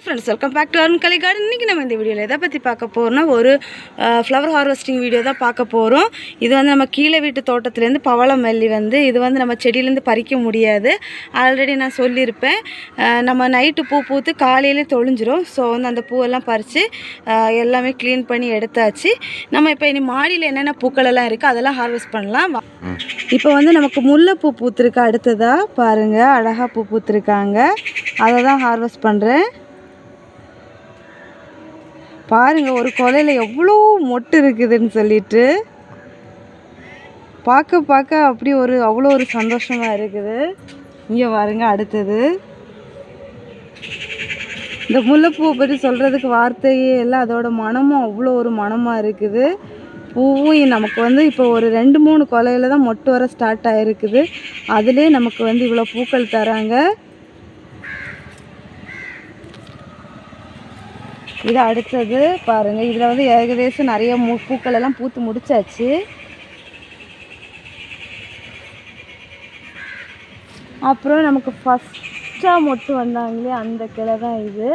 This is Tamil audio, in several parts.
Friends welcome back to Arun Kalai garden இன்றைக்கி நம்ம இந்த வீடியோவில் எதை பற்றி பார்க்க போகிறோம்னா ஒரு ஃப்ளவர் ஹார்வெஸ்டிங் வீடியோ தான் பார்க்க போகிறோம் இது வந்து நம்ம கீழே வீட்டு தோட்டத்துலேருந்து பவளம் மல்லி வந்து இது வந்து நம்ம செடியிலேருந்து பறிக்க முடியாது. ஆல்ரெடி நான் சொல்லியிருப்பேன். நம்ம நைட்டு பூ பூத்து காலையிலே தொழிஞ்சிரும் ஸோ வந்து அந்த பூவெல்லாம் பறித்து எல்லாமே க்ளீன் பண்ணி எடுத்தாச்சு. நம்ம இப்போ இனி மாடியில் என்னென்ன பூக்கள் எல்லாம் இருக்குது அதெல்லாம் ஹார்வெஸ்ட் பண்ணலாம். வா- இப்போ வந்து நமக்கு முல்லைப்பூ பூத்திருக்கு அடுத்ததாக பாருங்கள் அழகாக பூ பூத்திருக்காங்க. அதை தான் ஹார்வெஸ்ட் பண்ணுறேன் பாருங்கள் ஒரு கொலையில் எவ்வளோ மொட்டு இருக்குதுன்னு சொல்லிட்டு. பார்க்க பார்க்க அப்படி ஒரு அவ்வளோ ஒரு சந்தோஷமாக இருக்குது. இங்கே பாருங்க அடுத்தது. இந்த முல்லைப்பூவை பற்றி சொல்கிறதுக்கு வார்த்தையே இல்லை அதோட மனமும் அவ்வளோ ஒரு மனமாக இருக்குது. பூவும் நமக்கு வந்து இப்போ ஒரு ரெண்டு மூணு கொலையில் தான் மொட்டு வர ஸ்டார்ட் ஆகிருக்குது அதுலேயே நமக்கு வந்து இவ்வளோ பூக்கள் தராங்க. இது அடுத்தது பாருங்கள் இதில் வந்து ஏகதேசம் நிறைய மு பூக்கள் எல்லாம் பூத்து முடிச்சாச்சு. அப்புறம் நமக்கு ஃபஸ்ட்டாக மொட்டு வந்தாங்களே அந்த கிளை தான் இது.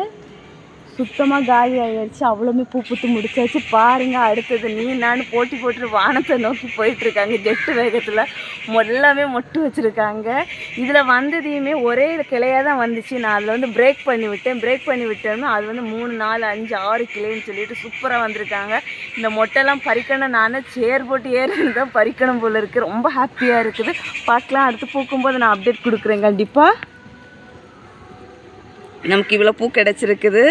சுத்தமாக காலி ஆகிடுச்சு அவ்வளோமே பூ பூத்து முடிச்சாச்சு. பாருங்க அடுத்தது நீ நான் போட்டி போட்டு வானத்தை நோக்கி போயிட்டுருக்காங்க. ஜெட்டு வேகத்தில் எல்லாமே மொட்டு வச்சுருக்காங்க. இதில் வந்ததையுமே ஒரே கிளையாக தான் வந்துச்சு. நான் அதில் வந்து பிரேக் பண்ணி விட்டேன். பிரேக் பண்ணி விட்டேன்னா அது வந்து மூணு நாலு அஞ்சு ஆறு கிளைன்னு சொல்லிட்டு சூப்பராக வந்திருக்காங்க. இந்த மொட்டைலாம் பறிக்கணும் நான் சேர் போட்டு ஏறி தான் பறிக்கணும் போல் இருக்குது ரொம்ப ஹாப்பியாக இருக்குது. பார்க்கலாம் அடுத்து பூக்கும்போது நான் அப்டேட் கொடுக்குறேன் கண்டிப்பாக நமக்கு இவ்வளோ பூ கிடச்சிருக்குது.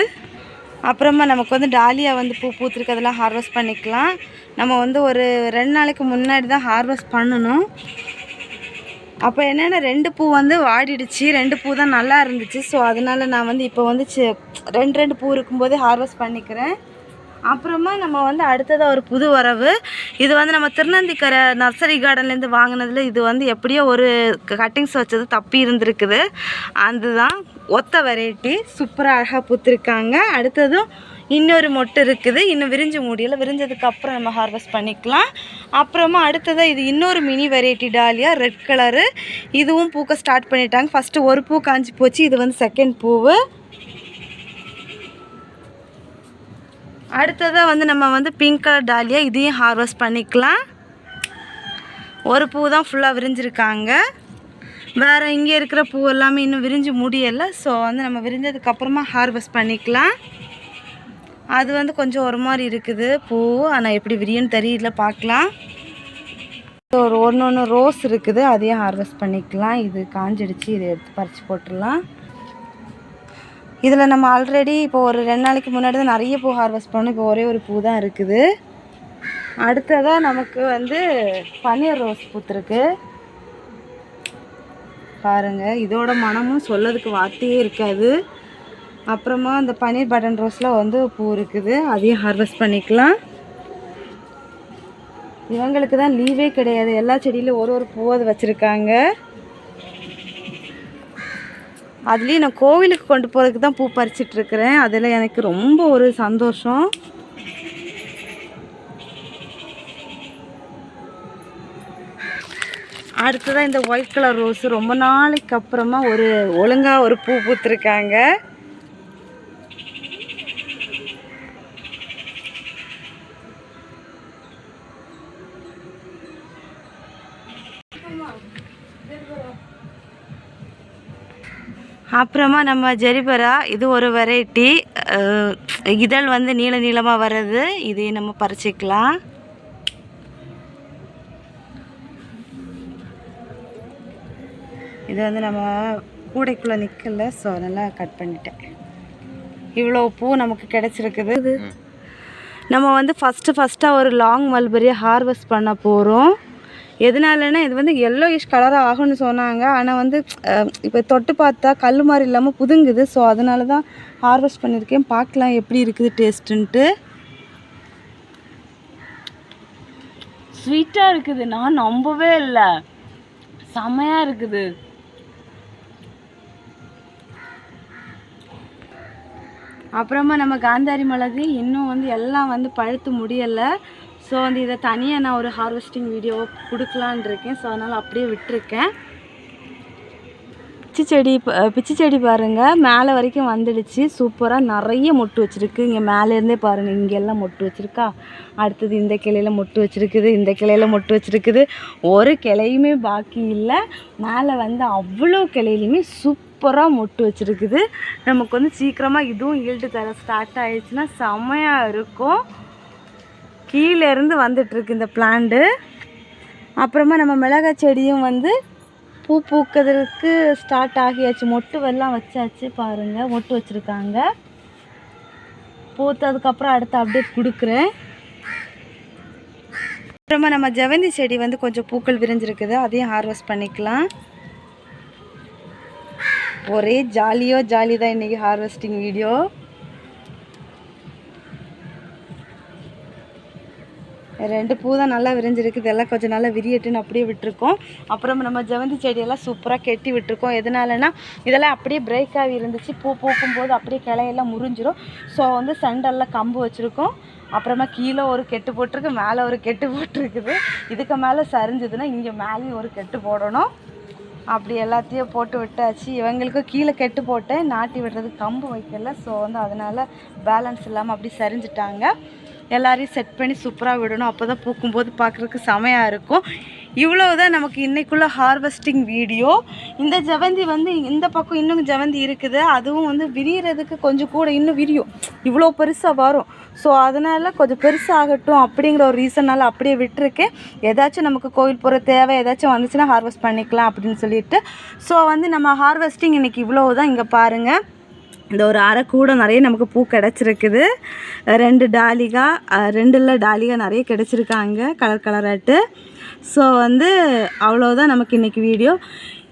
அப்புறமா நமக்கு வந்து டாலியா வந்து பூ பூத்துருக்கதெல்லாம் ஹார்வெஸ்ட் பண்ணிக்கலாம். நம்ம வந்து ஒரு ரெண்டு நாளைக்கு முன்னாடி தான் ஹார்வெஸ்ட் பண்ணணும். அப்போ என்னென்னா ரெண்டு பூ வந்து வாடிடுச்சு. ரெண்டு பூ தான் நல்லா இருந்துச்சு. ஸோ அதனால நான் வந்து இப்போ வந்து ரெண்டு ரெண்டு பூ இருக்கும்போதே ஹார்வெஸ்ட் பண்ணிக்கிறேன். அப்புறமா நம்ம வந்து அடுத்ததாக ஒரு புது வரவு இது வந்து நம்ம திருநந்திக்கரை நர்சரி கார்டன்லேருந்து வாங்கினதில் இது வந்து எப்படியோ ஒரு கட்டிங்ஸ் வச்சது தப்பி இருந்திருக்குது. அதுதான் ஒத்த வெரைட்டி சூப்பராக அழகாக பூத்திருக்காங்க. அடுத்ததும் இன்னொரு மொட்டு இருக்குது. இன்னும் விரிஞ்சு முடியல. விரிஞ்சதுக்கு அப்புறம் நம்ம ஹார்வெஸ்ட் பண்ணிக்கலாம். அப்புறமா அடுத்ததாக இது இன்னொரு mini variety dahlia red colour இதுவும் பூக்க ஸ்டார்ட் பண்ணிட்டாங்க. ஃபஸ்ட்டு ஒரு பூ காஞ்சி போச்சு. இது வந்து செகண்ட் பூவு. அடுத்ததாக வந்து நம்ம வந்து பிங்க் கலர் டாலியா இதையும் ஹார்வெஸ்ட் பண்ணிக்கலாம். ஒரு பூ தான் ஃபுல்லாக விரிஞ்சிருக்காங்க. வேறு இங்கே இருக்கிற பூ எல்லாமே இன்னும் விரிஞ்சு முடியலை. ஸோ வந்து நம்ம விரிஞ்சதுக்கப்புறமா ஹார்வெஸ்ட் பண்ணிக்கலாம். அது வந்து கொஞ்சம் ஒரு மாதிரி இருக்குது பூ. ஆனால் எப்படி விரியும்னு தெரியல பார்க்கலாம். ஸோ ஒரு ஒன்று ஒன்று ரோஸ் இருக்குது. அதையும் ஹார்வெஸ்ட் பண்ணிக்கலாம். இது காஞ்சிடுச்சு. இதை எடுத்து பறித்து போட்டுடலாம். இதில் நம்ம ஆல்ரெடி இப்போ ஒரு ரெண்டு நாளைக்கு முன்னாடி தான் நிறைய பூ ஹார்வெஸ்ட் பண்ணோம். இப்போ ஒரே ஒரு பூ தான் இருக்குது. அடுத்ததாக நமக்கு வந்து பன்னீர் ரோஸ் பூத்துருக்கு பாருங்கள் இதோட மனமும் சொல்லதுக்கு வார்த்தையே இருக்காது. அப்புறமா அந்த பன்னீர் பட்டன் ரோஸில் வந்து பூ இருக்குது. அதையும் ஹார்வெஸ்ட் பண்ணிக்கலாம். இவங்களுக்கு தான் லீவே கிடையாது. எல்லா செடியிலும் ஒரு ஒரு பூவாவது வச்சுருக்காங்க. அதுலேயும் நான் கோவிலுக்கு கொண்டு போகிறதுக்கு தான் பூ பறிச்சிட்ருக்கிறேன் அதில் எனக்கு ரொம்ப ஒரு சந்தோஷம். அடுத்ததாக இந்த ஒயிட் கலர் ரோஸ் ரொம்ப நாளைக்கு அப்புறமா ஒரு ஒழுங்காக ஒரு பூ பூத்துருக்காங்க. அப்புறமா நம்ம ஜெரிபரா இது ஒரு வெரைட்டி இதழ் வந்து நீள நீளமாக வர்றது. இதையும் நம்ம பறிச்சிக்கலாம். இது வந்து நம்ம கூடைக்குள்ளே நிற்கல ஸோ அதனால் கட் பண்ணிட்டேன். இவ்வளோ பூ நமக்கு கிடச்சிருக்குது. இது நம்ம வந்து ஃபஸ்ட்டு ஃபஸ்ட்டாக ஒரு லாங் மல்பெரியை ஹார்வெஸ்ட் பண்ண போகிறோம் எதனாலன்னா இது வந்து எல்லோயிஷ் கலராக ஆகும்னு சொன்னாங்க. ஆனால் வந்து இப்போ தொட்டு பார்த்தா கல் மாதிரி இல்லாமல் புதுங்குது. ஸோ அதனால தான் ஹார்வெஸ்ட் பண்ணியிருக்கேன் பார்க்கலாம் எப்படி இருக்குது டேஸ்ட்டுன்ட்டு ஸ்வீட்டாக இருக்குது. நான் நம்பவே இல்லை. செமையாக இருக்குது. அப்புறமா நம்ம காந்தாரி மிளகு. இன்னும் வந்து எல்லாம் வந்து பழுத்து முடியலை. ஸோ வந்து இதை தனியாக நான் ஒரு ஹார்வெஸ்டிங் வீடியோ கொடுக்கலான் இருக்கேன். ஸோ அதனால் அப்படியே விட்டுருக்கேன். பிச்சி செடி ப- பிச்சி செடி பாருங்கள் மேலே வரைக்கும் வந்துடுச்சு. சூப்பராக நிறைய மொட்டு வச்சுருக்கு. இங்கே மேலேருந்தே பாருங்கள் இங்கெல்லாம் மொட்டு வச்சுருக்கா? அடுத்தது இந்த கிளையில் மொட்டு வச்சுருக்குது. இந்த கிளையில் மொட்டு வச்சுருக்குது. ஒரு கிளையுமே பாக்கி இல்லை. மேலே வந்து அவ்வளோ கிளையிலையுமே சூப்பராக மொட்டு வச்சுருக்குது. நமக்கு வந்து சீக்கிரமாக இதுவும் ஈல்டு தர ஸ்டார்ட் ஆயிடுச்சுன்னா செம்மையாக இருக்கும். கீழேருந்து வந்துட்டுருக்கு இந்த பிளான்ட்டு அப்புறமா நம்ம மிளகாய் செடியும் வந்து பூ பூக்கிறதுக்கு ஸ்டார்ட் ஆகியாச்சு. மொட்டு வெல்லாம் வச்சாச்சு பாருங்கள் மொட்டு வச்சுருக்காங்க. பூத்ததுக்கப்புறம் அடுத்த அப்டேட் கொடுக்குறேன். அப்புறமா நம்ம ஜெவந்தி செடி வந்து கொஞ்சம் பூக்கள் விரிஞ்சிருக்குது. அதையும் ஹார்வெஸ்ட் பண்ணிக்கலாம். ஒரே ஜாலியோ ஜாலி தான் இன்றைக்கி ஹார்வெஸ்டிங் வீடியோ ரெண்டு பூ தான் நல்லா விரிஞ்சிருக்கு. இதெல்லாம் கொஞ்சம் நல்லா விரியட்டுன்னு அப்படியே விட்டுருக்கோம். அப்புறம் நம்ம ஜெவந்தி செடியெல்லாம் சூப்பராக கெட்டி விட்டுருக்கோம். எதனாலனா இதெல்லாம் அப்படியே பிரேக் ஆகி இருந்துச்சு. பூ பூக்கும் போது அப்படியே கிளையெல்லாம் முறிஞ்சிரும். ஸோ வந்து சண்டெல்லாம் கம்பு வச்சுருக்கோம். அப்புறமா கீழே ஒரு கெட்டு போட்டிருக்கு மேலே ஒரு கெட்டு போட்டிருக்குது. இதுக்கு மேலே சரிஞ்சதுன்னா இங்கே மேலேயும் ஒரு கெட்டு போடணும். அப்படி எல்லாத்தையும் போட்டு விட்டாச்சு. இவங்களுக்கும் கீழே கெட்டு போட்டேன். நாட்டி விடுறதுக்கு கம்பு வைக்கல. ஸோ வந்து அதனால் பேலன்ஸ் இல்லாமல் அப்படி சரிஞ்சிட்டாங்க. எல்லாரையும் செட் பண்ணி சூப்பராக விடணும். அப்போ தான் பூக்கும்போது பார்க்குறதுக்கு செமையாக இருக்கும். இவ்வளோ தான் நமக்கு இன்றைக்குள்ள ஹார்வெஸ்டிங் வீடியோ இந்த ஜவந்தி வந்து இந்த பக்கம் இன்னும் ஜவந்தி இருக்குது. அதுவும் வந்து விரியறதுக்கு கொஞ்சம் கூட இன்னும் விரியும். இவ்வளோ பெருசாக வரும். ஸோ அதனால் கொஞ்சம் பெருசாகட்டும் அப்படிங்கிற ஒரு ரீசனால் அப்படியே விட்டுருக்கேன். ஏதாச்சும் நமக்கு கோவில் போகிற தேவை ஏதாச்சும் வந்துச்சுன்னா ஹார்வெஸ்ட் பண்ணிக்கலாம் அப்படின்னு சொல்லிட்டு. ஸோ வந்து நம்ம ஹார்வெஸ்டிங் இன்றைக்கி இவ்வளோ தான் இங்கே பாருங்கள் இந்த ஒரு அரை கூட நிறைய நமக்கு பூ கிடச்சிருக்குது. ரெண்டு டாலிகா ரெண்டில் டாலிகா நிறைய கிடச்சிருக்காங்க கலர் கலராட்டு ஸோ வந்து அவ்வளோதான் நமக்கு இன்றைக்கி வீடியோ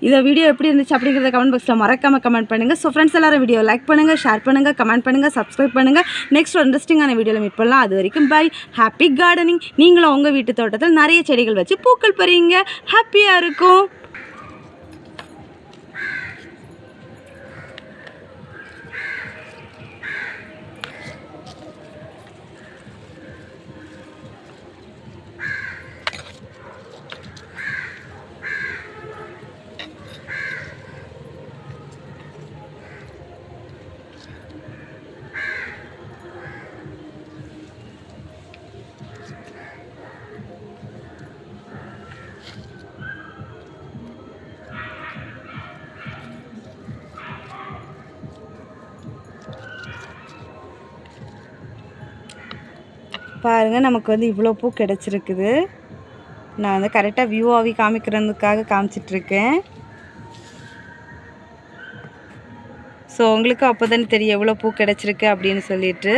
இந்த வீடியோ எப்படி இருந்துச்சு அப்படிங்கிறத கமெண்ட் பாக்ஸில் மறக்காமல் கமெண்ட் பண்ணுங்கள் ஸோ ஃப்ரெண்ட்ஸ் எல்லாரும் வீடியோ லைக் பண்ணுங்கள் ஷேர் பண்ணுங்கள் கமெண்ட் பண்ணுங்கள் சப்ஸ்கிரைப் பண்ணுங்கள் நெக்ஸ்ட் ஒரு இன்ட்ரெஸ்டிங்கான வீடியோவில் மீட் பண்ணலாம். அது வரைக்கும் பை ஹாப்பி கார்டனிங் நீங்களும் உங்கள் வீட்டு தோட்டத்தில் நிறைய செடிகள் வச்சு பூக்கள் பறிங்க ஹாப்பியாக இருக்கும். பாருங்கள் நமக்கு வந்து இவ்வளோ பூ கிடச்சிருக்குது. நான் வந்து கரெக்டாக வியூவாகி காமிக்கிறதுக்காக காமிச்சிட்ருக்கேன். ஸோ உங்களுக்கு அப்போ தானே தெரியும் எவ்வளோ பூ கிடச்சிருக்கு அப்படின்னு சொல்லிட்டு.